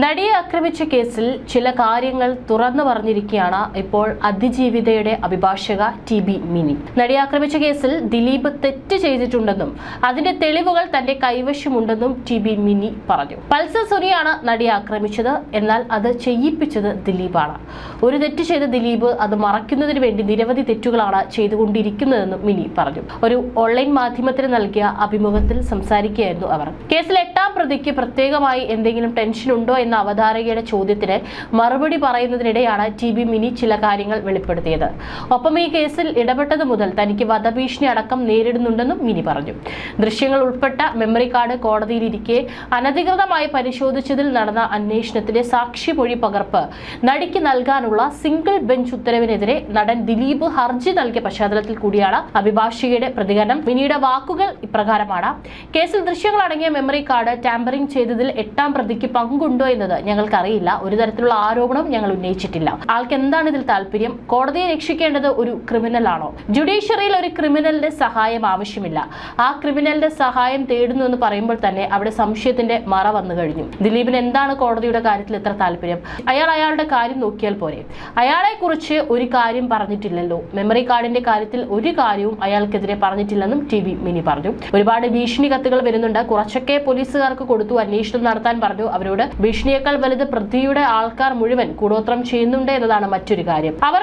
നടിയെ ആക്രമിച്ച കേസിൽ ചില കാര്യങ്ങൾ തുറന്നു പറഞ്ഞിരിക്കുകയാണ് ഇപ്പോൾ അതിജീവിതയുടെ അഭിഭാഷക ടി ബി മിനി. നടിയെ ആക്രമിച്ച കേസിൽ ദിലീപ് തെറ്റ് ചെയ്തിട്ടുണ്ടെന്നും അതിന്റെ തെളിവുകൾ തന്റെ കൈവശമുണ്ടെന്നും ടി ബി മിനി പറഞ്ഞു. പൾസർ സുനിയാണ് നടിയെ ആക്രമിച്ചത് എന്നാൽ അത് ചെയ്യിപ്പിച്ചത് ദിലീപാണ്. ഒരു തെറ്റ് ചെയ്ത ദിലീപ് അത് മറയ്ക്കുന്നതിന് വേണ്ടി നിരവധി തെറ്റുകളാണ് ചെയ്തുകൊണ്ടിരിക്കുന്നതെന്നും മിനി പറഞ്ഞു. ഒരു ഓൺലൈൻ മാധ്യമത്തിന് നൽകിയ അഭിമുഖത്തിൽ സംസാരിക്കുകയായിരുന്നു അവർ. കേസിൽ എട്ടാം പ്രതിക്ക് പ്രത്യേകമായി എന്തെങ്കിലും ടെൻഷൻ ഉണ്ടോ എന്ന അവതാരകയുടെ ചോദ്യത്തിന് മറുപടി പറയുന്നതിനിടെയാണ് ടി ബി മിനി ചില കാര്യങ്ങൾ വെളിപ്പെടുത്തിയത്. ഒപ്പം ഈ കേസിൽ ഇടപെട്ടത് മുതൽ തനിക്ക് വധഭീഷണി അടക്കം നേരിടുന്നുണ്ടെന്നും മിനി പറഞ്ഞു. ദൃശ്യങ്ങൾ ഉൾപ്പെട്ട മെമ്മറി കാർഡ് കോടതിയിലിരിക്കെ അനധികൃതമായി പരിശോധിച്ചതിൽ നടന്ന അന്വേഷണത്തിലെ സാക്ഷിമൊഴി പകർപ്പ് നടിക്ക് നൽകാനുള്ള സിംഗിൾ ബെഞ്ച് ഉത്തരവിനെതിരെ നടൻ ദിലീപ് ഹർജി നൽകിയ പശ്ചാത്തലത്തിൽ കൂടിയാണ് അഭിഭാഷികയുടെ പ്രതികരണം. മിനിയുടെ വാക്കുകൾ ഇപ്രകാരമാണ്. കേസിൽ ദൃശ്യങ്ങൾ അടങ്ങിയ മെമ്മറി കാർഡ് ടാമ്പറിംഗ് ചെയ്തതിൽ എട്ടാം പ്രതിക്ക് പങ്കുണ്ടോ എന്നത് ഞങ്ങൾക്കറിയില്ല. ഒരു തരത്തിലുള്ള ആരോപണം ഞങ്ങൾ ഉന്നയിച്ചിട്ടില്ല. ആൾക്ക് എന്താണ് ഇതിൽ താല്പര്യം? കോടതിയെ രക്ഷിക്കേണ്ടത് ഒരു ക്രിമിനൽ ആണോ? ജുഡീഷ്യറിയിൽ ഒരു ക്രിമിനലിന്റെ സഹായം ആവശ്യമില്ല. ആ ക്രിമിനലിന്റെ സഹായം തേടുന്നു എന്ന് പറയുമ്പോൾ തന്നെ അവിടെ സംശയത്തിന്റെ മറ വന്നു കഴിഞ്ഞു. ദിലീപിന് എന്താണ് കോടതിയുടെ കാര്യത്തിൽ ഇത്ര താല്പര്യം? അയാൾ അയാളുടെ കാര്യം നോക്കിയാൽ പോരെ. അയാളെ കുറിച്ച് ഒരു കാര്യം പറഞ്ഞിട്ടില്ലല്ലോ. മെമ്മറി കാർഡിന്റെ കാര്യത്തിൽ ഒരു കാര്യവും അയാൾക്കെതിരെ പറഞ്ഞിട്ടില്ലെന്നും ടി വി മിനി പറഞ്ഞു. ഒരുപാട് ഭീഷണി കത്തുകൾ വരുന്നുണ്ട്. കുറച്ചൊക്കെ പോലീസുകാർക്ക് കൊടുത്തു. അന്വേഷണം നടത്താൻ പറഞ്ഞു. അവരോട് ഭീഷണിയേക്കാൾ വലുത് പൃഥ്വിയുടെ ആൾക്കാർ മുഴുവൻ കൂടോത്രം ചെയ്യുന്നുണ്ട് എന്നതാണ് മറ്റൊരു കാര്യം. അവർ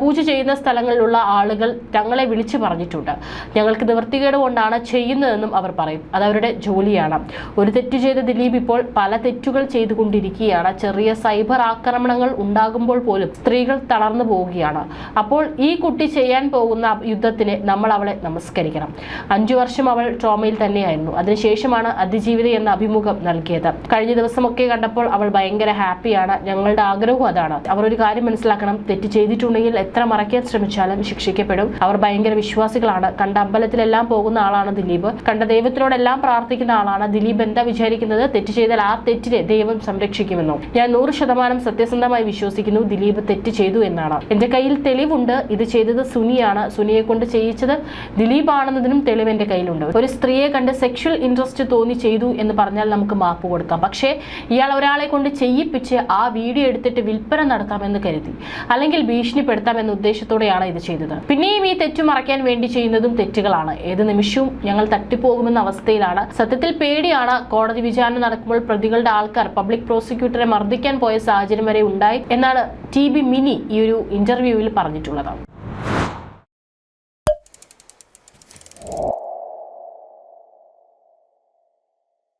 പൂജ ചെയ്യുന്ന സ്ഥലങ്ങളിലുള്ള ആളുകൾ ഞങ്ങളെ വിളിച്ചു പറഞ്ഞിട്ടുണ്ട്. ഞങ്ങൾക്ക് നിവൃത്തികേട് കൊണ്ടാണ് ചെയ്യുന്നതെന്നും അവർ പറയും. അതവരുടെ ജോലിയാണ്. ഒരു തെറ്റ് ചെയ്ത ദിലീപ് ഇപ്പോൾ പല തെറ്റുകൾ ചെയ്തുകൊണ്ടിരിക്കുകയാണ്. ചെറിയ സൈബർ ആക്രമണങ്ങൾ ഉണ്ടാകുമ്പോൾ പോലും സ്ത്രീകൾ തളർന്നു പോവുകയാണ്. അപ്പോൾ ഈ കുട്ടി ചെയ്യാൻ പോകുന്ന യുദ്ധത്തിന് നമ്മൾ അവളെ നമസ്കരിക്കണം. അഞ്ചു വർഷം അവൾ ട്രോമയിൽ തന്നെയായിരുന്നു. അതിനുശേഷമാണ് അതിജീവിത എന്ന അഭിമുഖം നൽകിയത്. കഴിഞ്ഞ ദിവസമൊക്കെ കണ്ടപ്പോൾ അവൾ ഭയങ്കര ഹാപ്പിയാണ്. ഞങ്ങളുടെ ആഗ്രഹവും അതാണ്. അവർ ഒരു കാര്യം മനസ്സിലാക്കണം. തെറ്റ് ചെയ്തിട്ടുണ്ടെങ്കിൽ എത്ര മറയ്ക്കാൻ ശ്രമിച്ചാലും ശിക്ഷിക്കപ്പെടും. അവർ ഭയങ്കര വിശ്വാസികളാണ്. കണ്ട അമ്പലത്തിലെല്ലാം പോകുന്ന ആളാണ് ദിലീപ്. കണ്ട ദൈവത്തിനോടെല്ലാം പ്രാർത്ഥിക്കുന്ന ആളാണ് ദിലീപ്. എന്താ വിചാരിക്കുന്നത്? തെറ്റ് ചെയ്താൽ ആ തെറ്റിനെ ദൈവം സംരക്ഷിക്കുമെന്നോ? ഞാൻ നൂറ് ശതമാനം സത്യസന്ധമായി വിശ്വസിക്കുന്നു. ദിലീപ് തെറ്റ് ചെയ്തു എന്നാണ്. എന്റെ കയ്യിൽ തെളിവുണ്ട്. ഇത് ചെയ്തത് സുനിയാണ്. സുനിയെ കൊണ്ട് ചെയ്യിച്ചത് ദിലീപ് ആണെന്നതിനും തെളിവ് എന്റെ കയ്യിലുണ്ട്. ഒരു സ്ത്രീയെ കണ്ട് സെക്ഷൽ ഇൻട്രസ്റ്റ് തോന്നി ചെയ്തു എന്ന് പറഞ്ഞാൽ നമുക്ക് മാപ്പ് കൊടുക്കാം. പക്ഷേ ഇയാൾ ഒരാളെ കൊണ്ട് ചെയ്യിപ്പിച്ച് ആ വീഡിയോ എടുത്തിട്ട് വിൽപ്പന നടത്താമെന്ന് കരുതി. അല്ലെങ്കിൽ ഭീഷണിപ്പെടുത്താം എന്ന ഉദ്ദേശത്തോടെയാണ് ഇത് ചെയ്തത്. പിന്നെയും ഈ തെറ്റു മറയ്ക്കാൻ വേണ്ടി ചെയ്യുന്നതും തെറ്റുകളാണ്. ഏത് നിമിഷവും ഞങ്ങൾ തട്ടിപ്പോകുമെന്ന അവസ്ഥയിലാണ്. സത്യത്തിൽ പേടിയാണ് കോടതി വിചാരണ നടക്കുമ്പോൾ പ്രതികളുടെ ആൾക്കാർ പബ്ലിക് പ്രോസിക്യൂട്ടറെ മർദ്ദിക്കാൻ പോയ സാഹചര്യം വരെ ഉണ്ടായി എന്നാണ് ടി ബി മിനി ഈ ഒരു ഇന്റർവ്യൂവിൽ പറഞ്ഞിട്ടുള്ളത്.